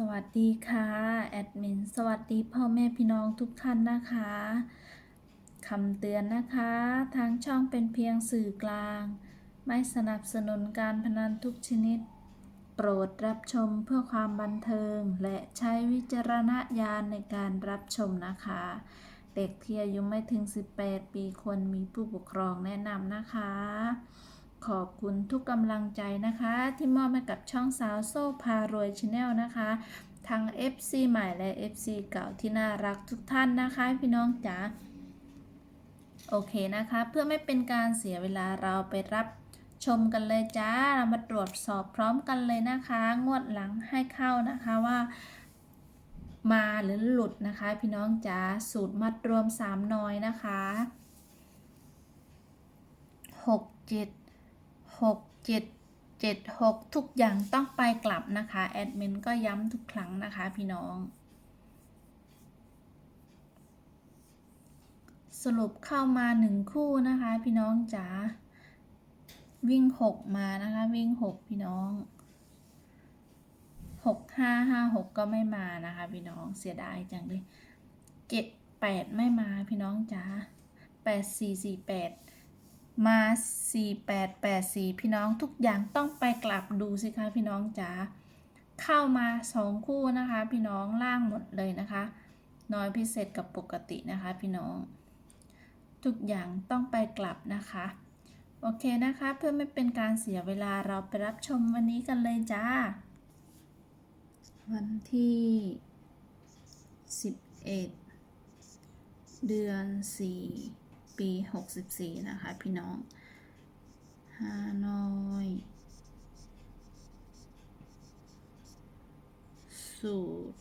สวัสดีค่ะแอดมิน สวัสดีพ่อแม่พี่น้องทุกท่านนะคะคำเตือนนะคะ ทางช่องเป็นเพียงสื่อกลาง ไม่สนับสนุนการพนันทุกชนิด โปรดรับชมเพื่อความบันเทิง และใช้วิจารณญาณในการรับชมนะคะ เด็กที่อายุไม่ถึง 18 ปีควรมีผู้ปกครองแนะนำนะคะ ขอบคุณทุกกำลังใจนะคะ ที่มอบให้กับช่องสาวโซ่พารวยชาแนลนะคะ ทั้ง FC ใหม่และ FC เก่าที่น่ารักทุกท่านนะคะ พี่น้องจ๋าโอเคนะคะ เพื่อไม่เป็นการเสียเวลาเราไปรับชมกันเลยจ้า เรามาตรวจสอบพร้อมกันเลยนะคะ งวดหลังให้เข้านะคะว่ามาหรือหลุดนะคะ พี่น้องจ๋าสูตรมัดรวม3น้อยนะคะ 6 7 6 7 7 6 ทุกอย่างต้องไปกลับนะคะ แอดมินก็ย้ำทุกครั้งนะคะพี่น้อง สรุปเข้ามาหนึ่งคู่นะคะ พี่น้องจ๋าวิ่ง 6 มานะคะ วิ่ง 6 พี่น้อง 6 5 5 6 ก็ไม่มานะคะ พี่น้องเสียดายจังเลย 7 8 ไม่มาพี่น้องจ๋า8 4 4 8 มา 4884 พี่น้องทุกอย่างต้องไปกลับดูสิคะพี่น้องจ๋าเข้ามา 2 คู่นะคะ พี่น้องล่างหมดเลยนะคะ น้อยพิเศษกับปกตินะคะ พี่น้อง ทุกอย่างต้องไปกลับนะคะ โอเคนะคะ เพื่อไม่เป็นการเสียเวลาเราไปรับชมวันนี้กันเลยจ้า วันที่ 11 เดือน 4 ปี 64 นะคะ พี่น้องฮานอยสูตร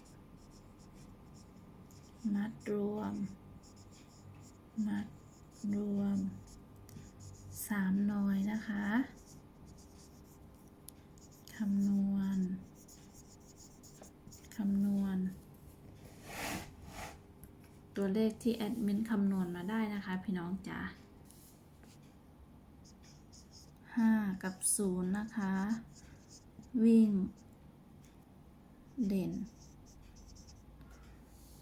มัดรวม มัดรวมสามน้อยนะคะ คำนวณ คำนวณ ตัวเลขที่แอดมินคำนวณมาได้นะคะ พี่น้องจ๋าห้ากับศูนย์นะคะ วิ่ง เด่น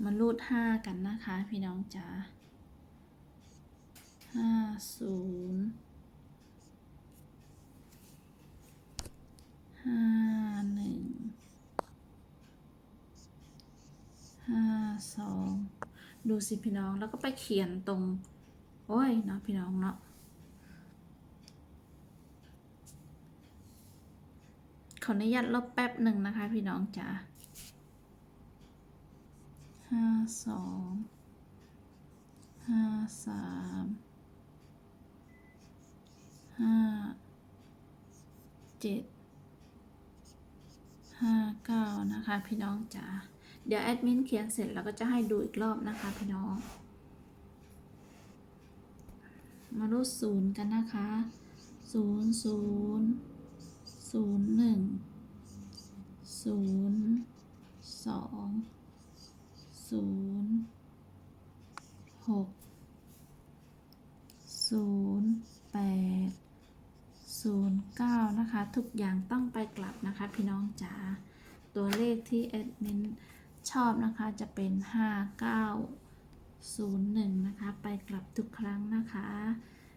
มาลูดห้ากันนะคะ พี่น้องจ๋าห้าศูนย์ห้าหนึ่งห้าสอง ดูสิพี่น้องแล้วก็ไปเขียนตรง โอ้ยเนาะพี่น้องเนาะขออนุญาตลบแป๊บหนึ่งนะคะ พี่น้องจ๋าห้าสองห้าสามห้าเจ็ดห้าเก้านะคะ พี่น้องจ๋า เดี๋ยวแอดมินเขียนเสร็จแล้วก็จะให้ดูอีกรอบนะคะพี่น้อง มารูดศูนย์กันนะคะศูนย์ศูนย์ศูนย์หนึ่งศูนย์สองศูนย์หกศูนย์แปดศูนย์เก้านะคะ ทุกอย่างต้องไปกลับนะคะ พี่น้องจ๋าตัวเลขที่แอดมิน ชอบนะคะจะเป็น 5901 นะคะ ไปกลับทุกครั้งนะคะ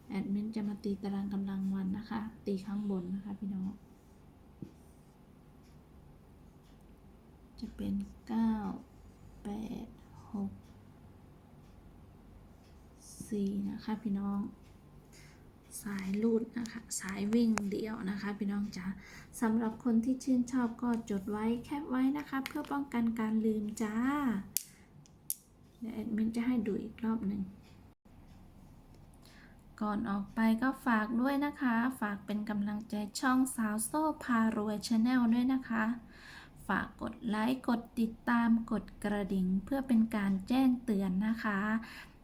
แอดมินจะมาตีตารางกำลังวันนะคะ ตีข้างบนนะคะพี่น้อง จะเป็น 9 8 6 4 นะคะพี่น้องายลูดนะคะ สายวิ่งเดี่ยวนะคะพี่น้องจ๋าสำหรับคนที่ชื่นชอบก็จดไว้แคปไว้นะคะ เพื่อป้องกันการลืมจ้าเดี๋ยวแอดมินจะให้ดูอีกรอบหนึ่งก่อนออกไปก็ฝากด้วยนะคะ ฝากเป็นกำลังใจช่องสาวโซ่พารวยชาแนลด้วยนะคะ ฝากกดไลค์กดติดตามกดกระดิ่งเพื่อเป็นการแจ้งเตือนนะคะ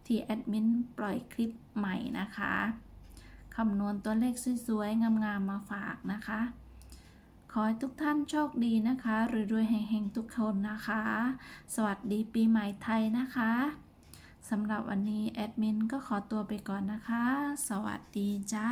ที่แอดมินปล่อยคลิปใหม่นะคะ คำนวณตัวเลขสวยๆงามๆมาฝากนะคะ ขอให้ทุกท่านโชคดีนะคะรวยๆเฮงๆทุกคนนะคะ สวัสดีปีใหม่ไทยนะคะสำหรับวันนี้แอดมินก็ขอตัวไปก่อนนะคะ สวัสดีจ้า